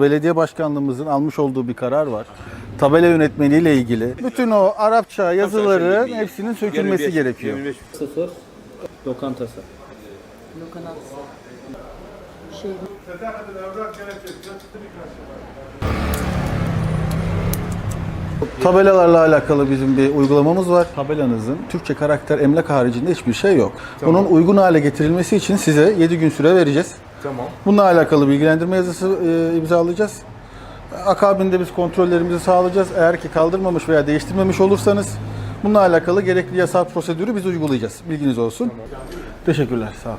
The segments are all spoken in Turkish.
Belediye başkanlığımızın almış olduğu bir karar var. Tabela yönetmeliği ile ilgili. Bütün o Arapça yazıların hepsinin sökülmesi gerekiyor. 0 lokantası. Lokanat. Şey, Tabelalarla alakalı bizim bir uygulamamız var. Tabelanızın Türkçe karakter emlak haricinde hiçbir şey yok. Bunun uygun hale getirilmesi için size 7 gün süre vereceğiz. Tamam. Bununla alakalı bilgilendirme yazısı e, imzalayacağız. Akabinde biz kontrollerimizi sağlayacağız. Eğer ki kaldırmamış veya değiştirmemiş olursanız bununla alakalı gerekli yasal prosedürü biz uygulayacağız. Bilginiz olsun. Teşekkürler. Sağ olun.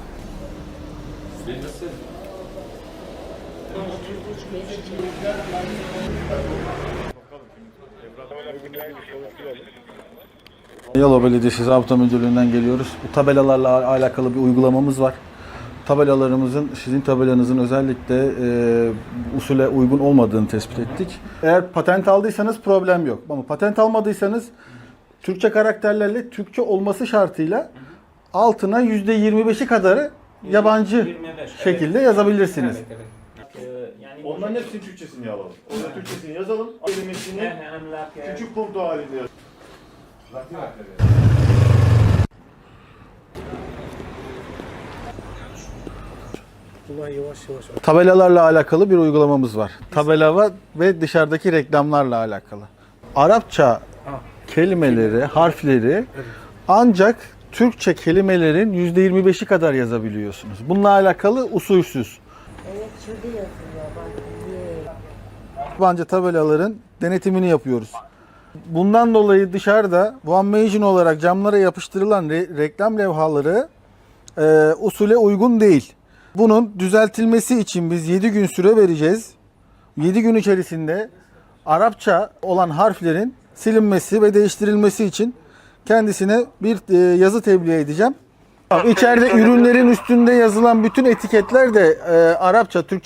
Yalova Belediyesi Zabıta Müdürlüğü'nden geliyoruz. Bu tabelalarla al- alakalı bir uygulamamız var. Tabelalarımızın, sizin tabelanızın özellikle e, usule uygun olmadığını tespit ettik. Eğer patent aldıysanız problem yok. Ama patent almadıysanız Türkçe karakterlerle Türkçe olması şartıyla altına %25'i kadarı yabancı 25, şekilde yazabilirsiniz. Evet, evet. Ee, yani Onların hepsinin Türkçesini alalım. Onların Türkçesini yazalım. Kelimesini küçük punto halinde yazalım. Tabelalarla alakalı bir uygulamamız var. Tabela ve dışarıdaki reklamlarla alakalı. Arapça kelimeleri, harfleri ancak Türkçe kelimelerin %25'i kadar yazabiliyorsunuz. Bununla alakalı usulsüz. evet şurada yazıyor bak. Ye. Yabancı tabelaların denetimini yapıyoruz. Bundan dolayı dışarıda One Mansion olarak camlara yapıştırılan re- reklam levhaları e, usule uygun değil. Bunun düzeltilmesi için biz 7 gün süre vereceğiz. 7 gün içerisinde Arapça olan harflerin silinmesi ve değiştirilmesi için kendisine bir e, yazı tebliğ edeceğim. İçeride ürünlerin üstünde yazılan bütün etiketler de e, Arapça, Türkçe